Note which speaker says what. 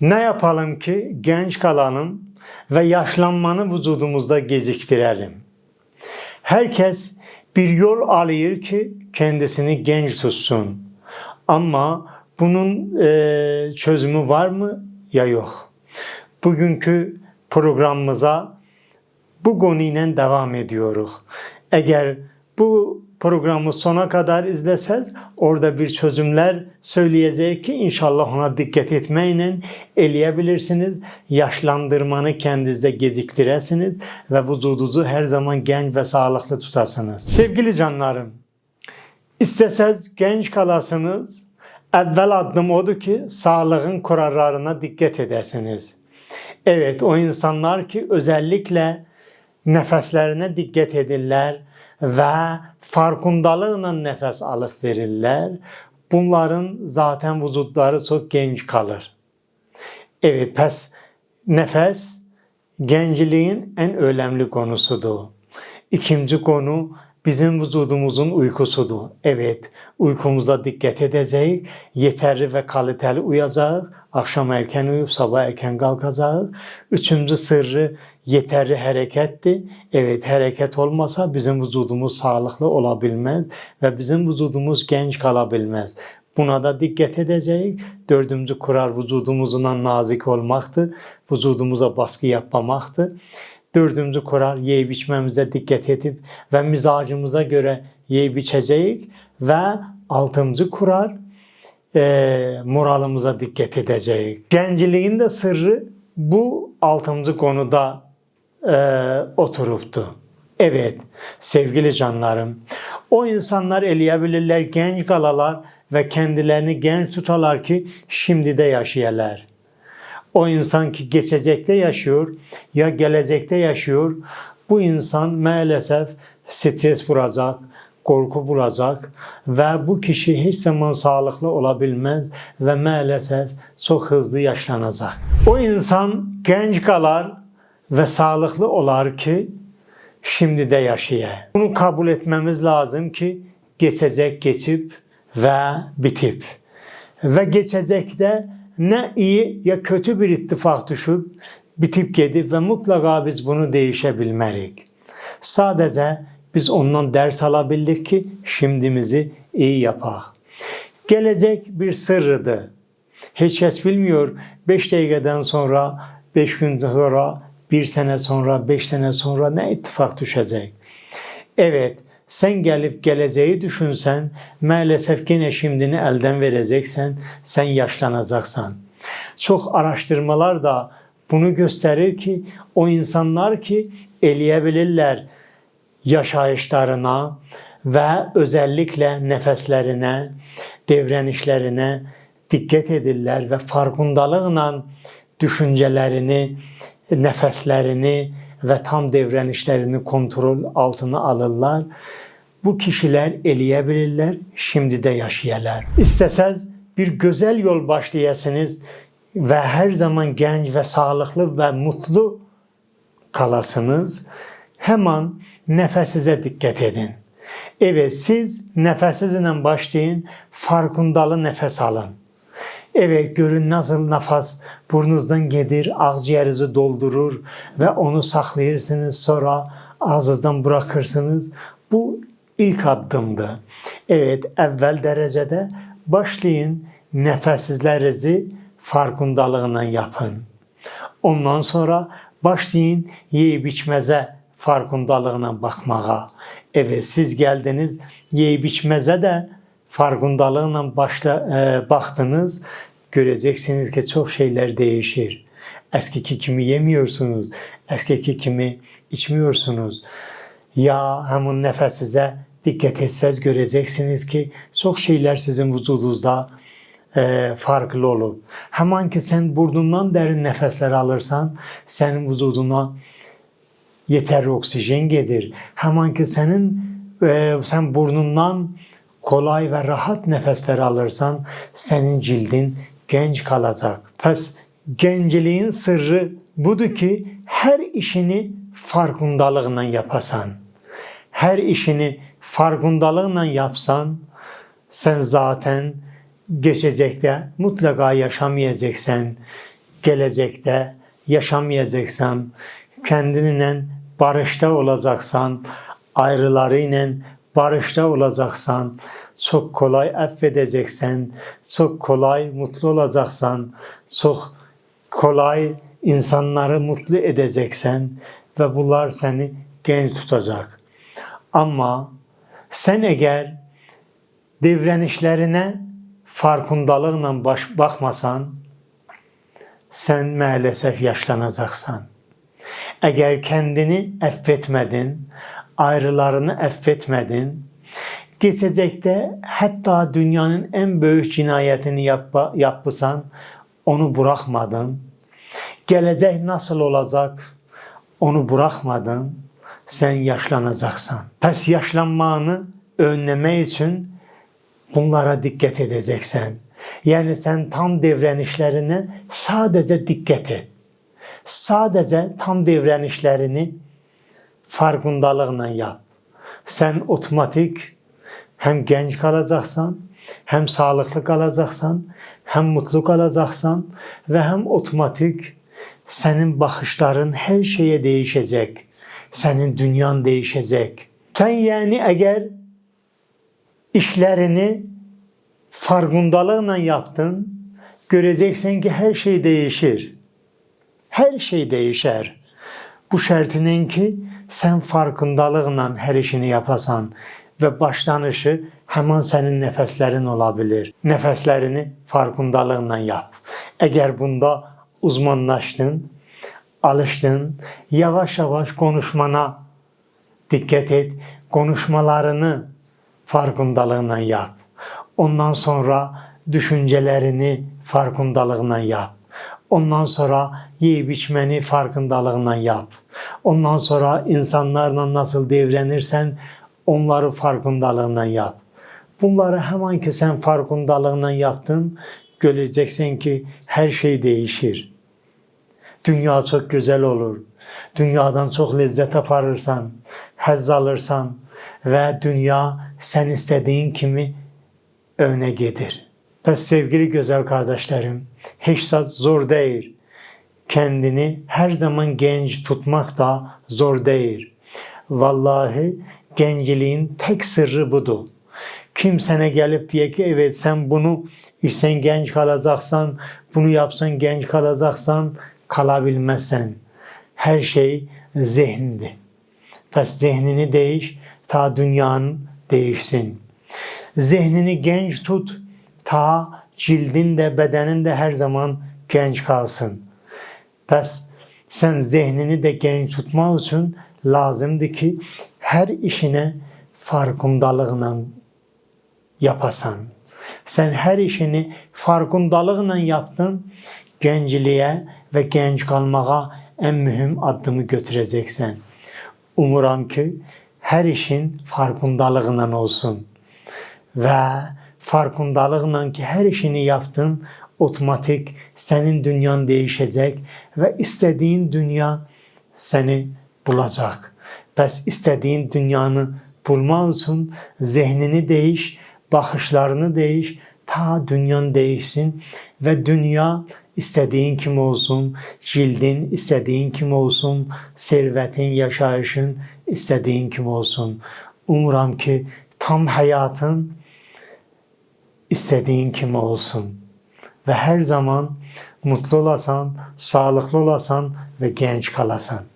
Speaker 1: Ne yapalım ki genç kalalım ve yaşlanmanı vücudumuzda geciktirelim? Herkes bir yol alıyor ki kendisini genç tutsun. Ama bunun e, çözümü var mı ya yok? Bugünkü programımıza bu konuyla devam ediyoruz. Eğer bu programı sona kadar izleseniz orada bir çözümler söyleyecek ki inşallah ona dikkat etmeyle eleyebilirsiniz. Yaşlandırmanı kendinizde geciktiresiniz ve vücudunuzu her zaman genç ve sağlıklı tutasınız. Sevgili canlarım, isteseniz genç kalasınız. Evvel adım odur ki sağlığın kurallarına dikkat edesiniz. Evet o insanlar ki özellikle nefeslerine dikkat edirlər və farkındalıqla nəfəs alıb verirlər. Bunların zaten vücudları çok genç kalır. Evet, pes nefes genciliğin en önemli konusudur. İkinci konu bizim vücudumuzun uykusudur. Evet, uykumuza dikkat edeceğiz. Yeterli ve kaliteli uyacağız. Akşam erken uyup sabah erken kalkacağız. Üçüncü sırrı yeterli harekettir. Evet, hareket olmasa bizim vücudumuz sağlıklı olabilmez ve bizim vücudumuz genç kalabilmez. Buna da dikkat edeceğiz. Dördüncü kural vücudumuzdan nazik olmaktır. Vücudumuza baskı yapmamaktır. Dördüncü kural yeyip içmemize dikkat edip ve mizacımıza göre yeyip içeceğiz. Ve altıncı kural e, moralımıza dikkat edeceğiz. Genciliğin de sırrı bu altıncı konuda e, oturuptu. Evet sevgili canlarım o insanlar eleyebilirler genç kalalar ve kendilerini genç tutalar ki şimdi de yaşayarlar. O insan ki geçecekte yaşıyor ya gelecekte yaşıyor. Bu insan maalesef stres vuracak, korku bulacak ve bu kişi hiç zaman sağlıklı olabilmez ve maalesef çok hızlı yaşlanacak. O insan genç kalar ve sağlıklı olar ki şimdi de yaşaya. Bunu kabul etmemiz lazım ki geçecek geçip ve bitip. Ve geçecekte ne iyi ya kötü bir ittifak düşüp bitip gedib ve mutlaka biz bunu değişebilmerik. Sadece biz ondan ders alabildik ki şimdimizi iyi yapak. Gelecek bir sırrıdır. Hiç kes bilmiyor 5 dakikadan sonra, 5 gün sonra, 1 sene sonra, 5 sene sonra ne ittifak düşecek. Evet, sen gelip geleceği düşünsen, maalesef gene şimdini elden vereceksen, sen yaşlanacaksan. Çok araştırmalar da bunu gösterir ki o insanlar ki eleyebilirler yaşayışlarına ve özellikle nefeslerine, devrenişlerine dikkat edirlər ve farkındalıqla düşüncelerini, nefeslerini ve tam devrenişlerini kontrol altına alırlar. Bu kişiler eleyebilirler, şimdi de yaşayarlar. İsteseniz bir güzel yol başlayasınız ve her zaman genç ve sağlıklı ve mutlu kalasınız. Hemen nefesinize dikkat edin. Evet siz nefesinizle başlayın, farkındalı nefes alın. Evet görün nasıl nefes burnunuzdan gelir, ağciğerinizi doldurur ve onu saklayırsınız sonra ağzınızdan bırakırsınız. Bu ilk adımdı. Evet evvel derecede başlayın nefesizlerinizi farkındalığına yapın. Ondan sonra başlayın yeyip içmeze farkındalığına bakmağa. Evet siz geldiniz yeyip içmeze de farkındalığına başla, e, baktınız göreceksiniz ki çok şeyler değişir. Eskiki kimi yemiyorsunuz, eskiki kimi içmiyorsunuz. Ya hemen nefesinize dikkat etseniz göreceksiniz ki çok şeyler sizin vücudunuzda e, farklı olur. Hemen ki sen burnundan derin nefesler alırsan senin vücuduna yeterli oksijen gelir. Hemen ki senin e, sen burnundan kolay ve rahat nefesler alırsan senin cildin genç kalacak. Pes genciliğin sırrı budur ki her işini farkındalıkla yapasan. Her işini farkındalıkla yapsan sen zaten geçecekte mutlaka yaşamayacaksın. gelecekte yaşamayacaksan, kendinle barışta olacaksan, ayrılarıyla barışta olacaksan, çok kolay affedeceksen, çok kolay mutlu olacaksan, çok kolay insanları mutlu edeceksen ve bunlar seni genç tutacak. Ama sen eğer davranışlarına farkındalıkla baş, bakmasan, sen maalesef yaşlanacaksan. Eğer kendini affetmedin, ayrılarını affetmedin, geçecekte hatta dünyanın en büyük cinayetini yapma, yapırsan onu bırakmadın. Gelecek nasıl olacak onu bırakmadın. Sen yaşlanacaksan. Pes yaşlanmanı önlemek için bunlara dikkat edeceksen. Yani sen tam davranışlarına sadece dikkat et. Sadece tam davranışlarını farkındalıkla yap. Sen otomatik hem genç kalacaksan, hem sağlıklı kalacaksan, hem mutlu kalacaksan ve hem otomatik senin bakışların her şeye değişecek. Senin dünyan değişecek. Sen yani eğer işlerini farkındalıkla yaptın, göreceksin ki her şey değişir. Her şey değişer. Bu şartının ki sen farkındalıkla her işini yapasan ve başlanışı hemen senin nefeslerin olabilir. Nefeslerini farkındalıkla yap. Eğer bunda uzmanlaştın, alıştın, yavaş yavaş konuşmana dikkat et. Konuşmalarını farkındalığına yap. Ondan sonra düşüncelerini farkındalığına yap. Ondan sonra yiyip içmeni farkındalığına yap. Ondan sonra insanlarla nasıl davranırsan onları farkındalığına yap. Bunları hemen ki sen farkındalığına yaptın, göreceksin ki her şey değişir. Dünya çok güzel olur. Dünyadan çok lezzet aparırsan, haz alırsan ve dünya sen istediğin kimi öne gelir. Ve sevgili güzel kardeşlerim, hiç de zor değil. Kendini her zaman genç tutmak da zor değil. Vallahi genciliğin tek sırrı budur. Kimsene gelip diye ki evet sen bunu sen genç kalacaksan, bunu yapsan genç kalacaksan kalabilmezsen. Her şey zihindi. Pes zihnini değiş, ta dünyanın değişsin. Zihnini genç tut, ta cildin de bedenin de her zaman genç kalsın. Pes sen zihnini de genç tutmak için lazımdı ki her işine farkındalıkla yapasan. Sen her işini farkındalıkla yaptın, genciliğe ve genç kalmaya en mühim adımı götüreceksen. Umuram ki her işin farkındalığından olsun. Ve farkındalıkla ki her işini yaptın, otomatik senin dünyan değişecek ve istediğin dünya seni bulacak. Pes istediğin dünyanı bulmak için zihnini değiş, bakışlarını değiş, ta dünyan değişsin ve dünya istediğin kim olsun, cildin istediğin kim olsun, servetin, yaşayışın istediğin kim olsun. Umuram ki tam hayatın istediğin kim olsun. Ve her zaman mutlu olasan, sağlıklı olasan ve genç kalasan.